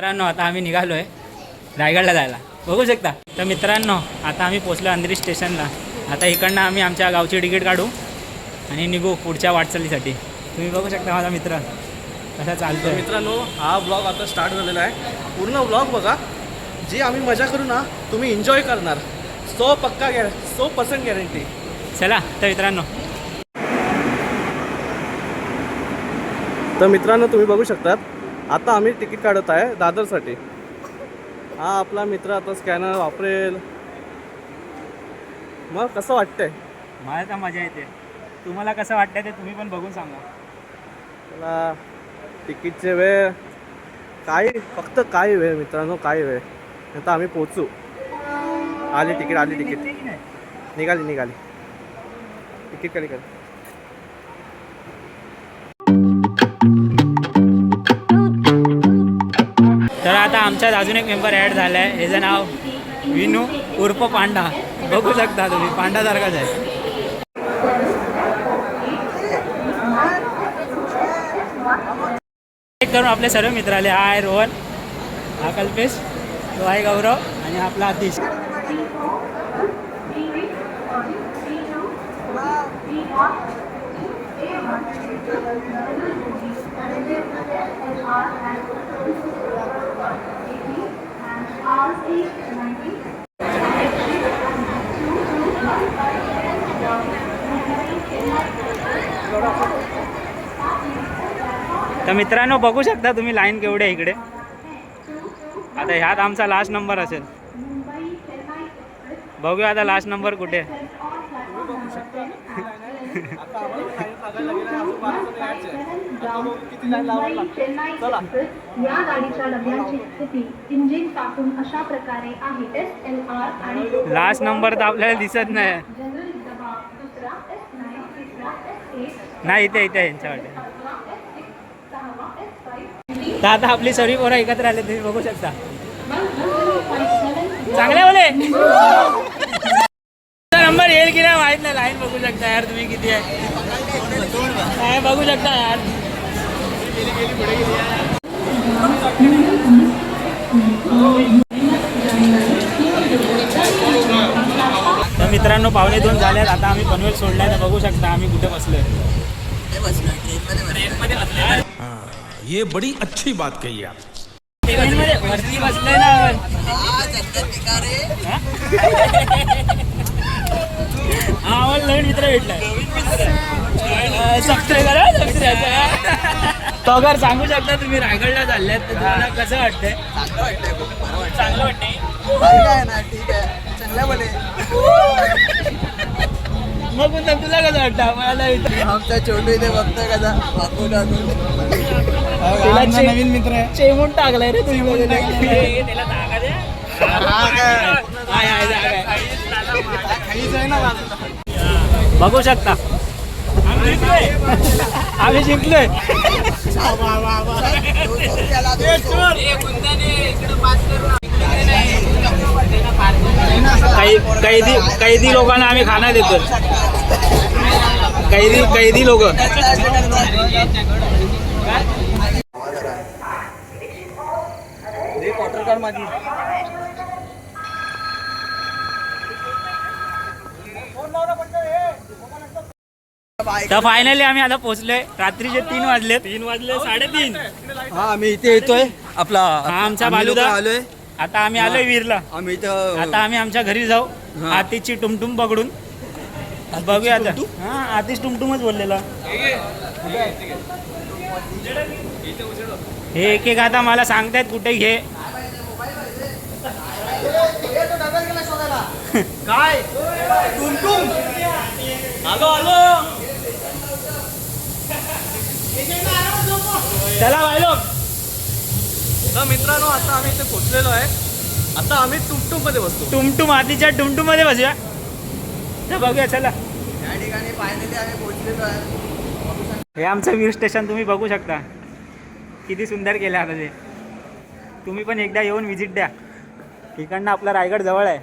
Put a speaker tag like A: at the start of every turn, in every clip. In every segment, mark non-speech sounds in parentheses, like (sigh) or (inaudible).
A: मित्रांनो आता आम्ही निघालो आहे रायगडला जायला. बघू शकता. तर मित्रांनो आता आम्ही पोचलो अंधेरी स्टेशनला. आता इकडनं आम्ही आमच्या गावची तिकीट काढू आणि निघू पुढच्या वाटचालीसाठी. तुम्ही बघू शकता माझा मित्र कसा चालतोय.
B: मित्रांनो हा ब्लॉग आता स्टार्ट झालेला आहे. पूर्ण ब्लॉग बघा. जी आम्ही मजा करू ना तुम्ही एन्जॉय करणार. सो पक्का गॅर सो पर्सेंट गॅरंटी
A: चला तर मित्रांनो.
B: तर मित्रांनो तुम्ही बघू शकतात आता आम्ही तिकीट काढत आहे दादरसाठी. हा आपला मित्र आता स्कॅनर वापरेल. मग कसं वाटतंय?
A: मला तर मजा येते. तुम्हाला कसं वाटतं ते तुम्ही पण बघून सांगा.
B: मला तिकीटचे वेळ. काही फक्त काही वेळ मित्रांनो काही वेळ. आता आम्ही पोचू आली तिकीट आली तिकीट. निघाली निघाली. तिकीट कधी कधी
A: आमच्यात अजून एक मेंबर ॲड झाला आहे ह्याचं नाव विनू उर्फ पांडा. बघू शकता तुम्ही पांडासारखाच आहे. एक करून आपले सर्व मित्र आले. हा आहे रोहन. हा कल्पेश. तो आहे गौरव आणि आपला आतिश. तर मित्रांनो बघू शकता तुम्ही लाईन केवढे इकडे. आता ह्यात आमचा लास्ट नंबर असेल. बघूया आता लास्ट नंबर कुठे
C: या गाडीच्या डब्यांची स्थिती इंजिन टाकून अशा प्रकारे आहे. एस एल आर आणि
A: लास्ट नंबर तर आपल्याला दिसत नाही.
C: जनरल डबा दुसरा एस नाईन तिसरा एस एट
A: नाही इथे इथे यांच्याकडे
C: फाईव्ह
A: तर आता आपली सर्व पोरं एकत्र आले तुम्ही बघू शकता. चांगले बोले? नंबर येईल की नाही माहीत नाही लाईन बघू शकता यार तुम्ही किती आहे. काय बघू शकता यार. तर मित्रांनो पावणे दोन झाल्यात आता आम्ही पनवेल सोडलाय. तर बघू शकता आम्ही कुठे बसलोय.
D: ये बड़ी अच्छी बात कही आप।
A: ट्रेनमध्ये वरती बसलोय ना आपण हा आम्हाला नवीन मित्र भेटलाय. सबस्क्राईब करा सबस्क्राईब करा तोगर सांगू शकता तुम्ही रायगडला तर तुम्हाला कसं वाटतंय? चांगलं वाटतंय मग पण तुला कसं वाटतं? मला विचार
E: आमचा छोटू इथे बघतोय कसा वाकू
A: तिला नवीन मित्र आहे. चेमून टाकलाय रे तुम्ही. त्याला आहे. बघू शकता. आम्ही जिंकलोय. काही कैदी कैदी लोकांना आम्ही खाना देतो कैदी कैदी लोक. तर फायनली आम्ही आता पोहोचलोय. रात्रीचे तीन वाजले तीन वाजले साडेतीन.
E: हा आम्ही इथे येतोय. आपला
A: हा आमचा
E: आम्ही
A: बालुदा.
E: आलोय.
A: आता आम्ही आलोय वीरला.
E: आम्ही इथं
A: आता आम्ही आमच्या घरी जाऊ.
E: हा.
A: आतिशची टुमटुम पकडून. बघूया आता. हा आतिश टुमटुमच बोललेला. हे एक एक आता मला सांगतायत कुठे घे. (laughs)
B: काय? टुमटुम. आलो आलो.
A: चला बायलो
B: तर मित्रांनो आता आम्ही इथे पोचलेलो आहे. आता आम्ही टुमटुममध्ये बसतो.
A: टुमटुम आतीच्या टुमटुममध्ये बसूया. तर बघूया चला.
E: या ठिकाणी फायनली आम्ही पोहोचलेलो आहे.
A: हे आमचं वीर स्टेशन तुम्ही बघू शकता. किती सुंदर केलं आता ते. तुम्ही पण एकदा येऊन व्हिजिट द्या. इकडनं आपला रायगड जवळ आहे.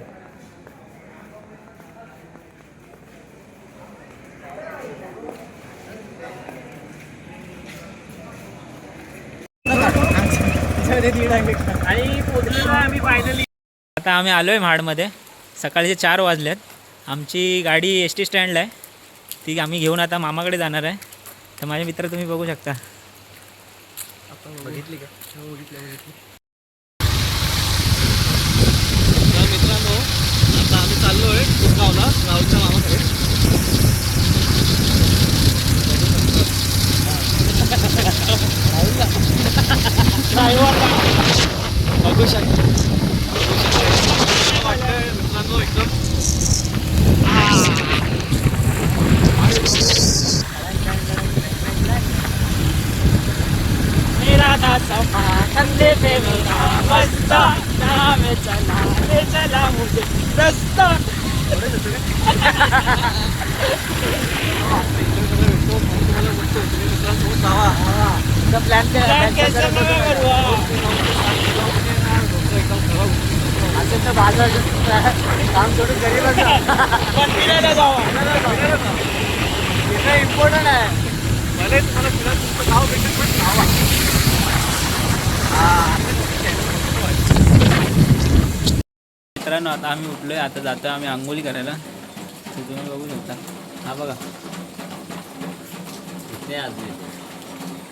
A: आणि पोचलेलो आम्ही फायनली आता आम्ही आलो आहे महाडमध्ये. सकाळचे चार वाजलेत. आमची गाडी एस टी स्टँडला आहे. ती आम्ही घेऊन आता मामाकडे जाणार आहे. तर माझे मित्र तुम्ही बघू शकता.
B: बघितली का? बघितली बघितली. मित्रांनो आता आम्ही चाललो आहे गावला गावच्या मामाकडे. (laughs) बघू शकता वाटतंय मित्रांनो एकदम
A: मेरा दासा कंधे पे मेरा बस्ता मुझे प्लॅन कैसे मैं करूँगा
B: काम सोडून
A: जावा.
B: इम्पॉर्टंट आहे? भले तुम्हाला तुमचं नाव भेटेल पण नावा
A: मित्रांनो आता आम्ही उठलोय. आता जातो आम्ही आंघोळी करायला. तर तुम्ही बघू शकता. हा बघा.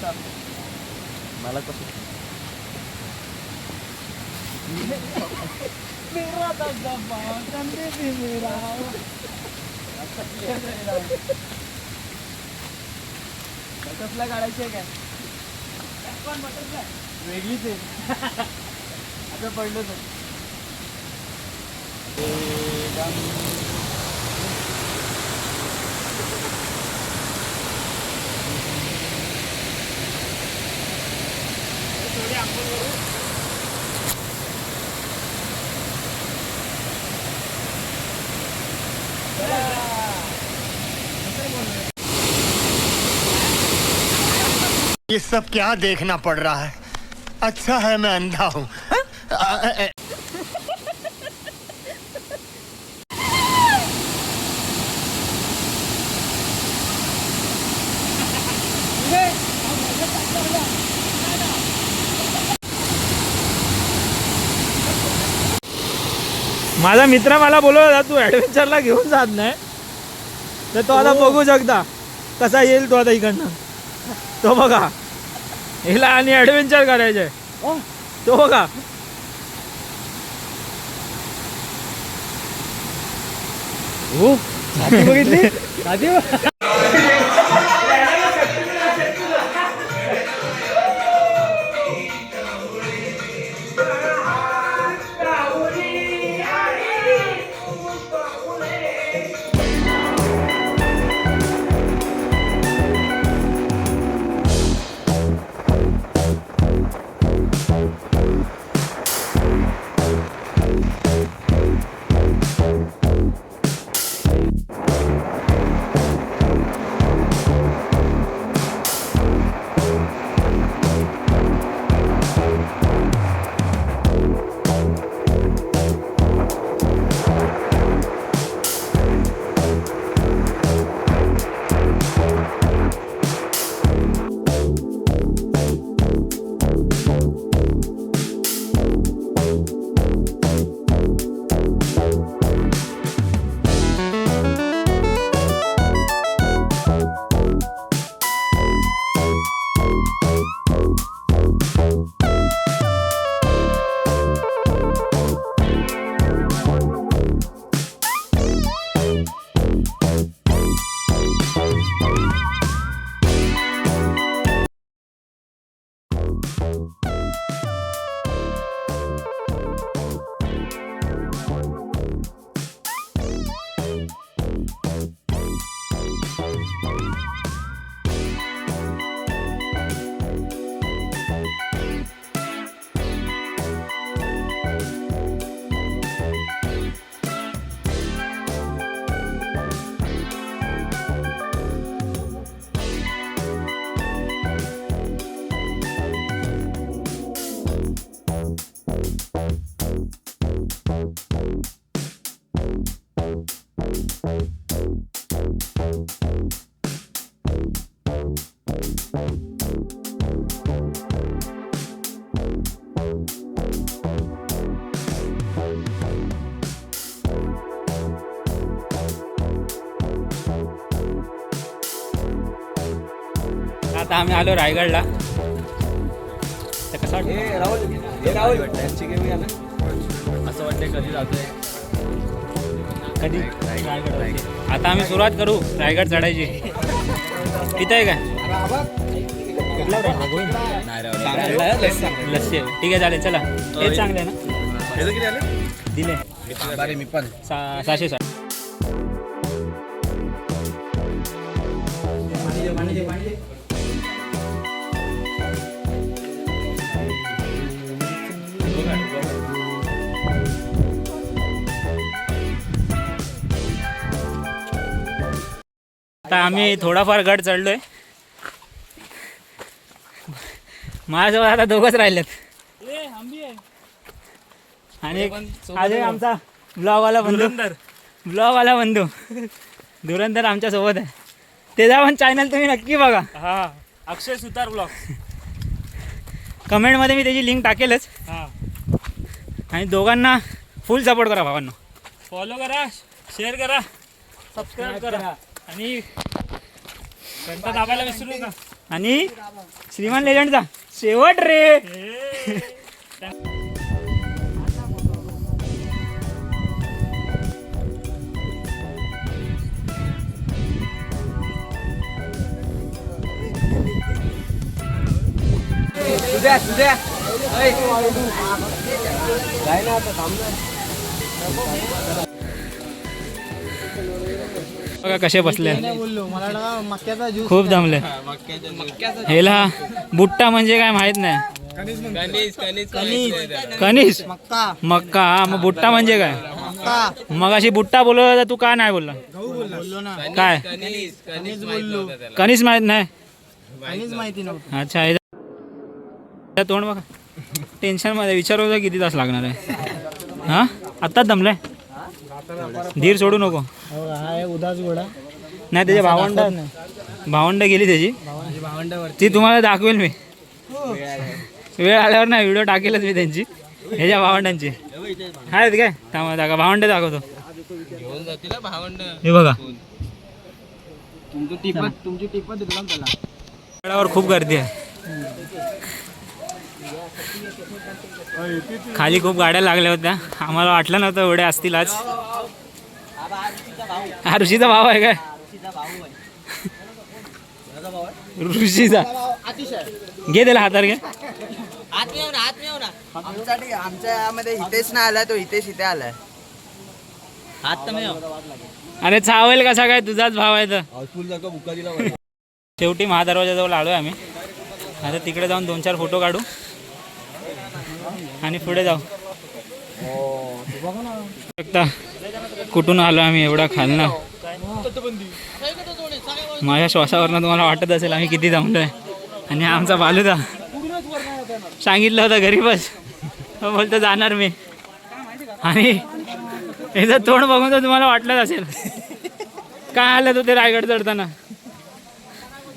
B: मला कसं
A: बटरफ्लाय काढायची आहे काय बटरफ्लाय वेगळीच आहे. आता पडलं तर
F: ये सब क्या देखना पड़ रहा है। अच्छा है मैं अंधा हूँ।
A: माझा मित्र मला होता तू ॲडव्हेंचरला घेऊन जात नाही. तर तो आता बघू शकता कसा येईल तो आता इकडनं. तो बघा. हिला आणि ॲडव्हेंचर करायचंय. तो बघा. हो बघितली? आम्ही आलो रायगडला. तर कसं वाटतं?
B: हे हे
E: असं वाटतंय कधी जातोय?
A: कधी? रायगड आता आम्ही सुरुवात करू रायगड चढायची. इथं आहे काय? लस्सी. ठीक आहे चालेल चला. हेच चांगलं आहे ना? दिले.
E: बरे मी पण
A: सहाशे साठ आता आम्ही थोडाफार गड चढलोय. माझ्याजवळ आता दोघंच राहिलेत. आणि आमचा ब्लॉगवाला बंधू. ब्लॉगवाला बंधू. धुरंधर आमच्यासोबत आहे. त्याचा पण चॅनल तुम्ही नक्की बघा.
G: हा अक्षय सुतार ब्लॉग
A: कमेंटमध्ये मी त्याची लिंक टाकेलच.
G: हा.
A: आणि दोघांना फुल सपोर्ट करा भावांनो
G: फॉलो करा शेअर करा सबस्क्राईब करा. आणि घंटा दाबायला विसरू नका.
A: आणि श्रीमान लेजंडचा शेवट रे.
E: ना आता थांब ना
A: बघा कसे बसले. खूप दमले. हेला बुट्टा म्हणजे काय माहीत नाही. कनिस मक्का हा मग बुट्टा म्हणजे काय? मग अशी बुट्टा बोलवलं तर तू का नाही बोलला? काय? कनिस माहीत नाही. अच्छा तोंड बघा. टेन्शनमध्ये विचार किती तास लागणार आहे. हा? आत्ताच दमलाय धीर सोडू नको. नाही त्याच्या भावंड भावंड गेली त्याची. ती तुम्हाला दाखवेल मी. वेळ आल्यावर नाही व्हिडिओ टाकेलच मी त्यांची. ह्याच्या भावंडांची. आहेत काय? थांबा दाखवा. भावंड दाखवतो. हे बघा.
E: तुमची टिपत त्याला.
A: खूप गर्दी आहे. खाली खूप गाड्या लागल्या होत्या. आम्हाला वाटलं नव्हतं एवढे असतील आज. हा ऋषीचा भाव आहे काय? ऋषीचा. घे त्याला हातावर घे.
E: आमच्यासाठी आमच्या यामध्ये हितेश नाही आलाय तो हितेश इथे आलाय
A: अरे चावेल कसा काय? तुझाच भाव आहे तर. शेवटी महादरवाजाजवळ आलोय आम्ही. आता तिकडे जाऊन दोन चार फोटो काढू. आणि पुढे जाऊ. बघता कुठून आलो आम्ही एवढा खालना? माझ्या श्वासावरनं तुम्हाला वाटत असेल आम्ही किती जमलोय आणि आमचा बालुदा. सांगितलं होतं घरी बस बोलतो जाणार मी. आणि याचं तोंड बघून तर तुम्हाला वाटलंच असेल. काय आलं तो ते रायगड चढताना?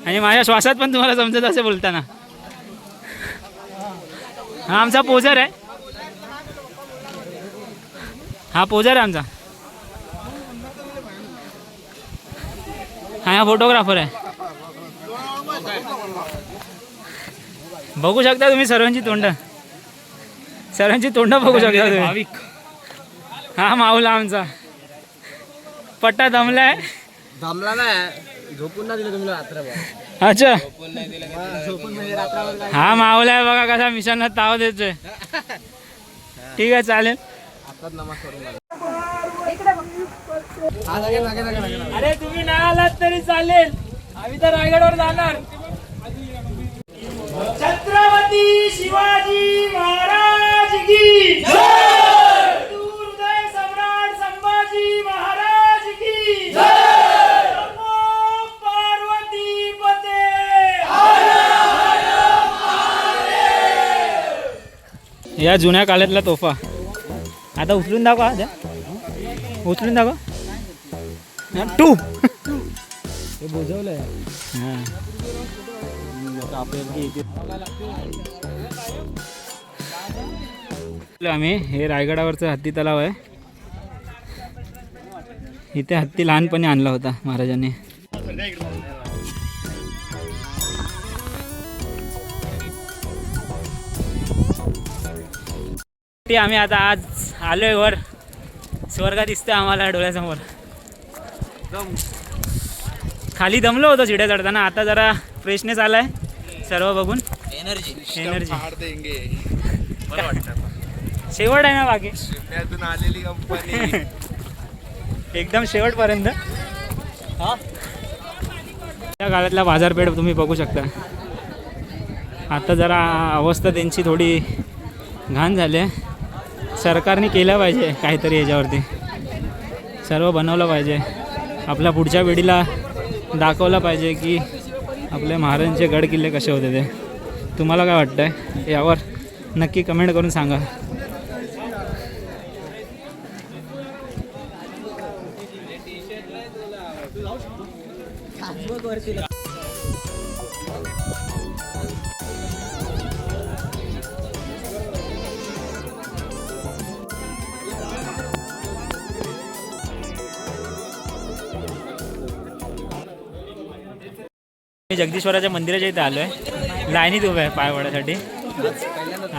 A: आणि माझ्या श्वासात पण तुम्हाला समजत असे बोलताना. हा आमचा पोजर आहे. हा पोजर आहे आमचा. हा हा फोटोग्राफर आहे. बघू शकता तुम्ही सर्वांची तोंड. सर्वांची तोंड बघू शकता तुम्ही. हा माऊला आमचा. पट्टा दमलाय.
E: थांबला नाही. झोपून ना दिलं तुम्ही
A: अच्छा. हा माऊला आहे बघा कसा मिशनला ताव देतोय. (laughs) ठीक आहे चालेल
E: आताच नमाज करून आलो.
A: अरे तुम्ही नाही आलात तरी चालेल. आम्ही तर रायगडवर जाणार. छत्रपती शिवाजी महाराज की सम्राट संभाजी महाराज की पार्वती पते! या जुन्या काळातला तोफा. आता उचलून दाखवा द्या. उचलून दाखव. टू
E: हे बुजवलंय.
A: आम्ही. हे रायगडावरचं हत्ती तलाव आहे. इथे हत्ती लहानपणी आणला होता महाराजांनी. आम्ही आता आज आलोय वर. स्वर्ग दिसतोय आम्हाला डोळ्यासमोर. खाली दमलो होतो चिड्या चढताना आता जरा फ्रेशनेस आलाय. सर्व बघून.
E: एनर्जी
A: एनर्जी (laughs) शेवट आहे ना बाकी?
B: पुण्यातून आलेली कंपनी (laughs)
A: एकदम शेवटपर्यंत. त्या काळातला बाजारपेठ तुम्ही बघू शकता. आता जरा अवस्था त्यांची थोडी घाण झाली आहे. सरकारने केलं पाहिजे काहीतरी याच्यावरती. सर्व बनवलं पाहिजे. आपल्या पुढच्या पिढीला दाखवलं पाहिजे की आपले महाराजांचे गड किल्ले कसे होते ते. तुम्हाला काय वाटतं यावर नक्की कमेंट करून सांगा. जगदीश्वराच्या मंदिराच्या इथे आलो आहे लाईनीत उभं आहे पाय पडायसाठी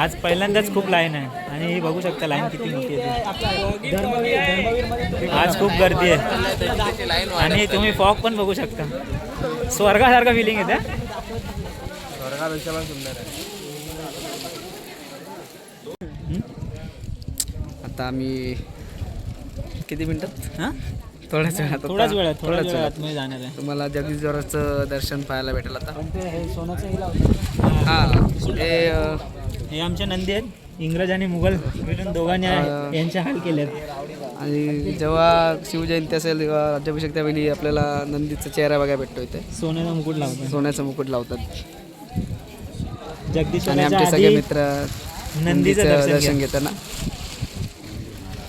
A: आज पहिल्यांदाच खूप लाईन आहे. आणि बघू शकता लाईन किती मोठी आहे. आज खूप गर्दी आहे. आणि तुम्ही फॉग पण बघू शकता. स्वर्गासारखं फिलिंग येते.
B: स्वर्गापेक्षा पण सुंदर आहे
E: आता आम्ही किती मिनिटात
A: हां?
E: थोड्याच वेळात
A: थोडाच
E: आता-
A: वेळ आहे थोड्याच
E: थोड्याच
A: वेळात. मी जाणार आहे.
E: तुम्हाला जगदीश्वराचं दर्शन पाहायला भेटेल आता.
A: हे सोन्याचं हे.
E: हा हे. अं,
A: हे आमचे नंदी आहेत. इंग्रज आणि मुघल. मिळून दोघांनी यांचे हाल केले
E: आणि जेव्हा शिवजयंती असेल तेव्हा राज्याभिषेक त्यावेळी आपल्याला नंदीचा चेहरा बघायला भेटतो इथे.
A: सोन्याचा मुकुट लावतो
E: सोन्याचा मुकुट लावतात. आणि
A: जगदीश्वराच्या
E: आमचे सगळे मित्र
A: नंदीचं दर्शन.
E: घेताना.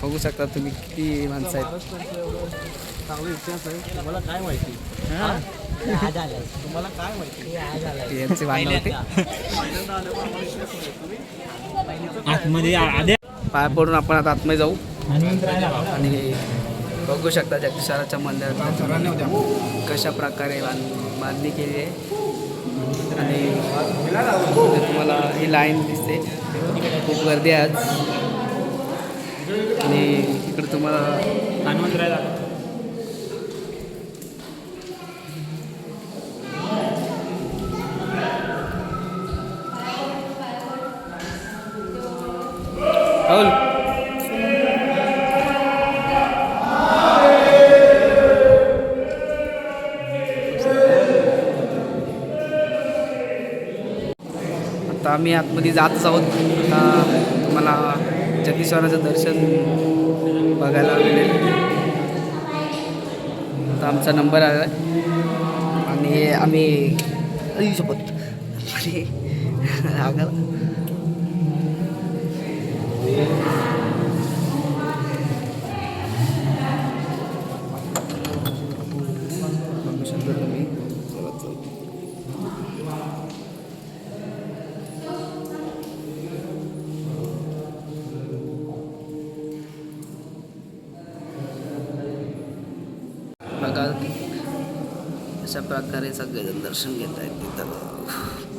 E: बघू शकता तुम्ही किती माणसं आहेत.
B: चांगली इतिहास आहे. तुम्हाला काय माहिती?
A: हां.
B: तुम्हाला काय माहिती?
E: यांचे
A: आतमध्ये आधी
E: पाया पडून आपण आता आतमध्ये जाऊ. आणि बघू शकता जगदीश्वराच्या मंदिरात कशा प्रकारे बांध- बांधणी केली आहे. आणि तुम्हाला ही लाईन दिसते. खूप गर्दी आहे आज. आणि इकडे तुम्हाला
A: हनुमंतरायला
E: राहुल. आता आम्ही आतमध्ये जातच आहोत. आता तुम्हाला जगदीश्वराचं दर्शन बघायला मिळेल. आता आमचा नंबर आला आणि आम्ही सोबत आणि अशा प्रकारे सगळेजण दर्शन घेत आहेत तिथं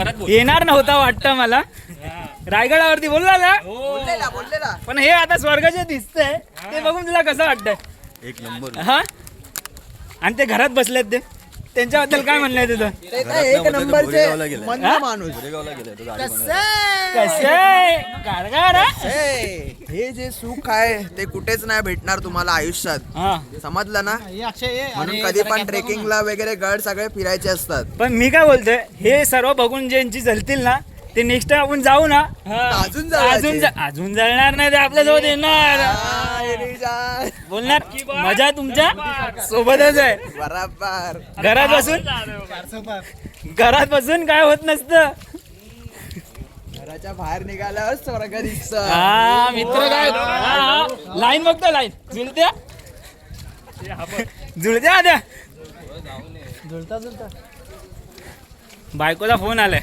G: परत
A: येणार नव्हता वाटतं मला. रायगडावरती बोलला ना
E: बोललेला बोललेला.
A: पण हे आता स्वर्गाचे दिसतंय. ते बघून तुला कसं वाटतंय?
B: एक नंबर.
A: हा? आणि ते घरात बसलेत ते. त्यांच्याबद्दल काय म्हणणं आहे तुझं?
E: एक नंबरचे मंद माणूस.
A: कसं? हा?
E: जे सुख आहे ते कुठेच नाही भेटणार तुम्हाला आयुष्यात.
A: हा.
E: समजलं ना? म्हणून कधी पण ट्रेकिंगला वगैरे गड सगळे फिरायचे असतात.
A: पण मी काय बोलतोय हे सर्व बघून ज्यांची जलतील ना ते नेक्स्ट टाइम आपण जाऊ ना. हा.
E: अजून.
A: अजून ज- अजून जळणार नाही ते आपल्यासोबत येणार. बोलणार? मजा तुमच्या? सोबतच आहे.
E: बराबर.
A: घरात बसून? घरात बसून काय होत नसतं.
E: घराच्या बाहेर निघाल्यावर स्वर्ग दिसत.
A: हा मित्र काय? लाईन बघतो लाईन. जुळत्या जुळत्या आद्या जुळता जुळता बायकोचा फोन आलाय.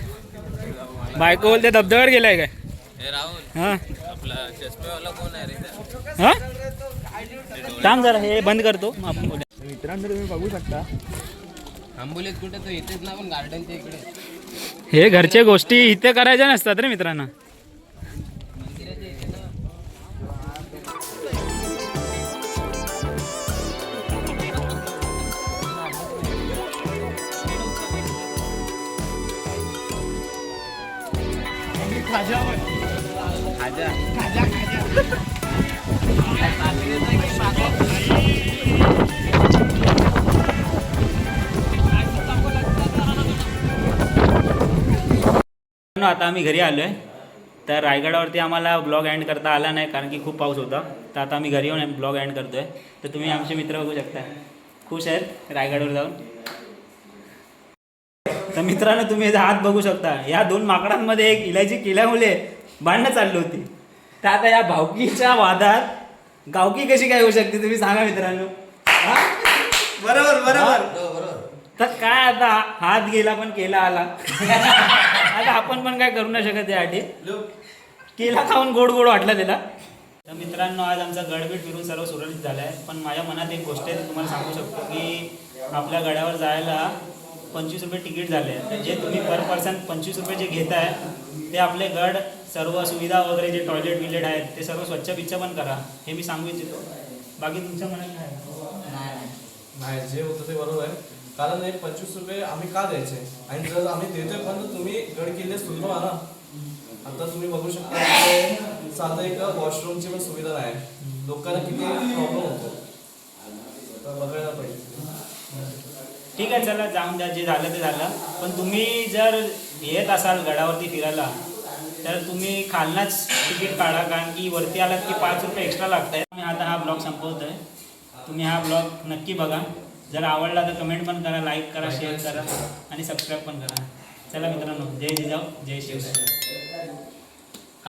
A: बायको बोलते धबधब्यावर गेलाय काय? हा हा? थांब जरा हे बंद करतो. आपण. मित्रांनो तुम्ही बघू शकता.
H: आंबोलीत कुठे तर इथेच ना पण गार्डनच्या इकडे.
A: हे घरच्या गोष्टी इथे करायच्या नसतात रे मित्रांनो. मित्रांनो, आता आम्ही घरी आलो आहे तर रायगडावरती आम्हाला ब्लॉग एंड करता आला नाही कारण की खूप पाऊस होता. तर आता आम्ही घरी येऊन ब्लॉग एंड करतोय. तर तुम्ही आमचे मित्र बघू शकता. खुश आहेत रायगडवर जाऊन. तर मित्रांनो तुम्ही याचा हात बघू शकता. या दोन माकडांमध्ये एक इलायची केल्यामुळे भांडणं चालली होती. तर आता या भावकीच्या वादात गावकी कशी काय होऊ शकते तुम्ही सांगा मित्रांनो. हा? बरोबर बरोबर. तर काय आता हात गेला पण केला आला. (laughs) आता आपण पण काय करू नाही शकत यासाठी केला खाऊन गोड गोड वाटला त्याला. तर मित्रांनो आज आमचा गडबीड फिरून सर्व सुरळीत झाला आहे पण माझ्या मनात एक गोष्ट आहे तुम्हाला सांगू शकतो की आपल्या गडावर जायला पंचवीस रुपये तिकीट झाले. आहे तर जे तुम्ही पर पर्सन पंचवीस रुपये जे घेताय ते आपले गड सर्व सुविधा वगैरे जे टॉयलेट विलेट आहेत ते सर्व स्वच्छ बिच्छ पण करा. हे मी सांगू इच्छितो. बाकी तुमच्या मनात काय?
B: नाही जे होतं ते बरोबर आहे. कारण हे पंचवीस रुपये आम्ही का द्यायचे? आणि जर आम्ही देतोय पण तुम्ही गड किल्ले सुद्धा ना. आता तुम्ही बघू शकता साधं एक वॉशरूमची पण सुविधा नाही लोकांना किती प्रॉब्लेम होतो. तर बघायला पाहिजे.
A: ठीक आहे चला जाऊन द्या जे झालं ते झालं. पण तुम्ही जर येत असाल गडावरती फिरायला तर तुम्ही खालनाच तिकीट काढा कारण की वरती आलात की पाच रुपये एक्स्ट्रा लागत आहे आता हा ब्लॉग संपवतोय. तुम्ही हा ब्लॉग नक्की बघा. जर आवडला तर कमेंट पण करा लाईक करा शेअर करा आणि सबस्क्राईब पण करा. चला मित्रांनो जय जिजाऊ जय शिवराय.